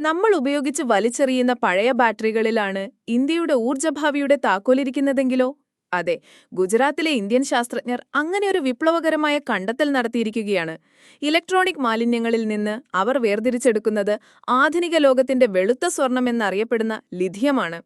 നമ്മൾ ഉപയോഗിച്ച് വലിച്ചെറിയുന്ന പഴയ ബാറ്ററികളിലാണ് ഇന്ത്യയുടെ ഊർജഭാവിയുടെ താക്കോലിരിക്കുന്നതെങ്കിലോ? അതെ ഗുജറാത്തിലെ ഇന്ത്യൻ ശാസ്ത്രജ്ഞർ അങ്ങനെ ഒരു വിപ്ലവകരമായ കണ്ടെത്തൽ നടത്തിയിരിക്കുകയാണ്. ഇലക്ട്രോണിക് മാലിന്യങ്ങളിൽ നിന്ന് അവർ വേർതിരിച്ചെടുക്കുന്നത് ആധുനിക ലോകത്തിന്റെ വെളുത്ത സ്വർണമെന്നറിയപ്പെടുന്ന ലിഥിയമാണ്.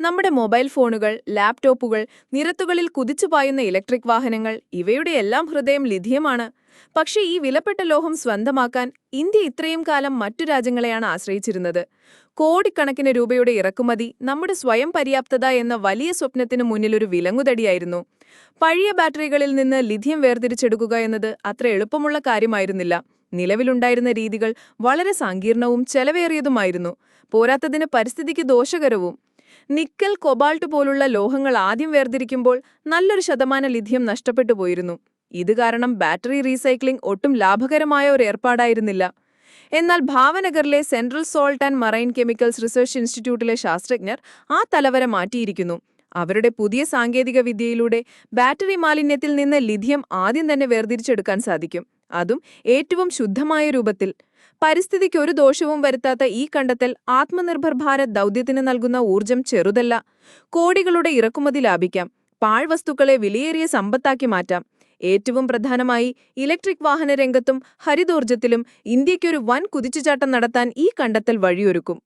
നമ്മുടെ മൊബൈൽ ഫോണുകൾ ലാപ്ടോപ്പുകൾ നിരത്തുകളിൽ കുതിച്ചുപായുന്ന ഇലക്ട്രിക് വാഹനങ്ങൾ ഇവയുടെ എല്ലാം ഹൃദയം ലിഥിയമാണ്. പക്ഷേ ഈ വിലപ്പെട്ട ലോഹം സ്വന്തമാക്കാൻ ഇന്ത്യ ഇത്രയും കാലം മറ്റു രാജ്യങ്ങളെയാണ് ആശ്രയിച്ചിരുന്നത്. കോടിക്കണക്കിന് രൂപയുടെ ഇറക്കുമതി നമ്മുടെ സ്വയം പര്യാപ്തത എന്ന വലിയ സ്വപ്നത്തിന് മുന്നിലൊരു വിലങ്ങുതടിയായിരുന്നു. പഴയ ബാറ്ററികളിൽ നിന്ന് ലിഥിയം വേർതിരിച്ചെടുക്കുക എന്നത് അത്ര എളുപ്പമുള്ള കാര്യമായിരുന്നില്ല. നിലവിലുണ്ടായിരുന്ന രീതികൾ വളരെ സങ്കീർണവും ചെലവേറിയതുമായിരുന്നു. പോരാത്തതിന് പരിസ്ഥിതിക്ക് ദോഷകരവും. നിക്കൽ കൊബാൾട്ട് പോലുള്ള ലോഹങ്ങൾ ആദ്യം വേർതിരിക്കുമ്പോൾ നല്ലൊരു ശതമാനം ലിഥിയം നഷ്ടപ്പെട്ടു പോയിരുന്നു. ഇത് കാരണം ബാറ്ററി റീസൈക്ലിംഗ് ഒട്ടും ലാഭകരമായ ഒരു ഏർപ്പാടായിരുന്നില്ല. എന്നാൽ ഭാവനഗറിലെ central salt and marine chemicals research ഇൻസ്റ്റിറ്റ്യൂട്ടിലെ ശാസ്ത്രജ്ഞർ ആ തലവര മാറ്റിയിരിക്കുന്നു. അവരുടെ പുതിയ സാങ്കേതിക വിദ്യയിലൂടെ ബാറ്ററി മാലിന്യത്തിൽ നിന്ന് ലിഥിയം ആദ്യം തന്നെ വേർതിരിച്ചെടുക്കാൻ സാധിക്കും. അതും ഏറ്റവും ശുദ്ധമായ രൂപത്തിൽ. പരിസ്ഥിതിക്ക് ഒരു ദോഷവും വരുത്താത്ത ഈ കണ്ടെത്തൽ ആത്മനിർഭർ ഭാരത് ദൗത്യത്തിന് നൽകുന്ന ഊർജം ചെറുതല്ല. കോടികളുടെ ഇറക്കുമതി ലാഭിക്കാം. പാഴ്വസ്തുക്കളെ വിലയേറിയ സമ്പത്താക്കി മാറ്റാം. ഏറ്റവും പ്രധാനമായി ഇലക്ട്രിക് വാഹന രംഗത്തും ഹരിതോർജത്തിലും ഇന്ത്യയ്ക്കൊരു വൻ കുതിച്ചുചാട്ടം നടത്താൻ ഈ കണ്ടെത്തൽ വഴിയൊരുക്കും.